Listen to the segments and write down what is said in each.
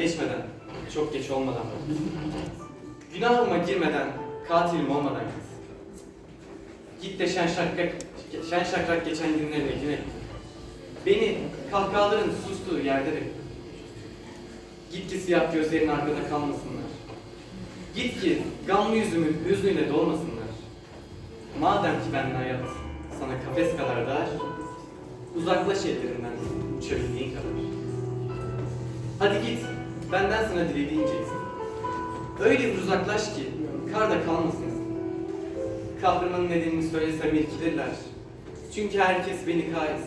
geçmeden, çok geç olmadan. Günahıma girmeden, katilim olmadan git. Git de şen şakrak, şen şakrak geçen günlerine güne. Beni kahkahaların sustuğu yerde bekle. Git ki siyah gözlerin arkada kalmasınlar. Git ki gamlı yüzümün hüznüyle dolmasınlar. Madem ki ben hayat sana kafes kadar dar, uzaklaş ellerinden uçabildiğin kadar. Hadi git, benden sana dilediğince iste. Öyle bir uzaklaş ki karda kalmasın. Kahrımın nedenini söylesem irkilirler. Çünkü herkes beni Kays,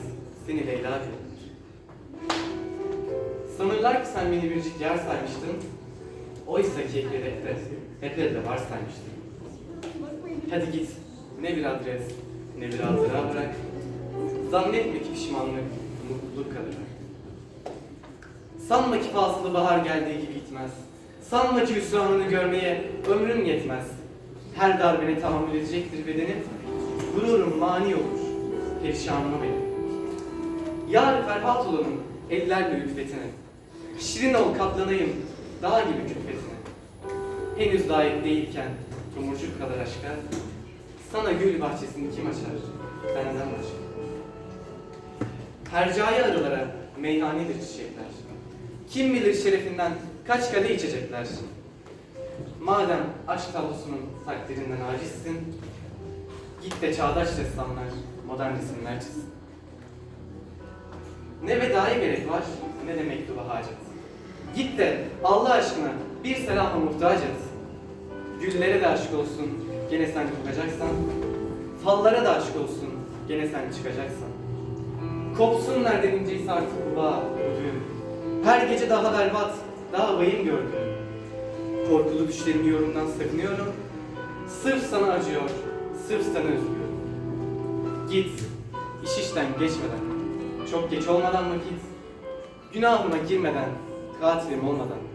seni Leyla bilir. Sanırlar ki sen beni biricik yer saymıştın. Oysa ki ekledekte, hep elde var saymıştın. Hadi git, ne bir adres, ne bir hatıra bırak. Zannetme ki pişmanlık, mutluluk kalır. Sanma ki fasılı bahar geldiği gibi gitmez. Sanma ki hüsranını görmeye ömrün yetmez. Her darbene tahammül edecektir bedenim. Gururum mani olur, perişanıma benim. Yar Ferhat olanım ellerle lütfetine. Şirin ol katlanayım dağ gibi külfetine. Henüz layık değilken tomurcuk kadar aşka. Sana gül bahçesini kim açar? Benden başka. Hercai arılara meyhanedir çiçekler. Kim bilir şerefinden kaç kadeh içecekler. Madem aşk tablosunun takdirinden acizsin, git de çağdaş ressamlar, modern resimler çiz. Ne vedaya gerek var, ne de mektuba hacet. Git de Allah aşkına bir selama muhtaç et. Güllere de aşık olsun, gene sen kokacaksan. Fallara da aşık olsun, gene sen çıkacaksan. Kopsun nereden inceyse artık bu bağ, bu. Her gece daha berbat, daha vahim gördüm. Korkulu düşlerimi yorumdan sakınıyorum. Sırf sana acıyor, sırf sana üzülüyorum. Git, iş işten geçmeden, çok geç olmadan vakit, günahıma girmeden, katilim olmadan.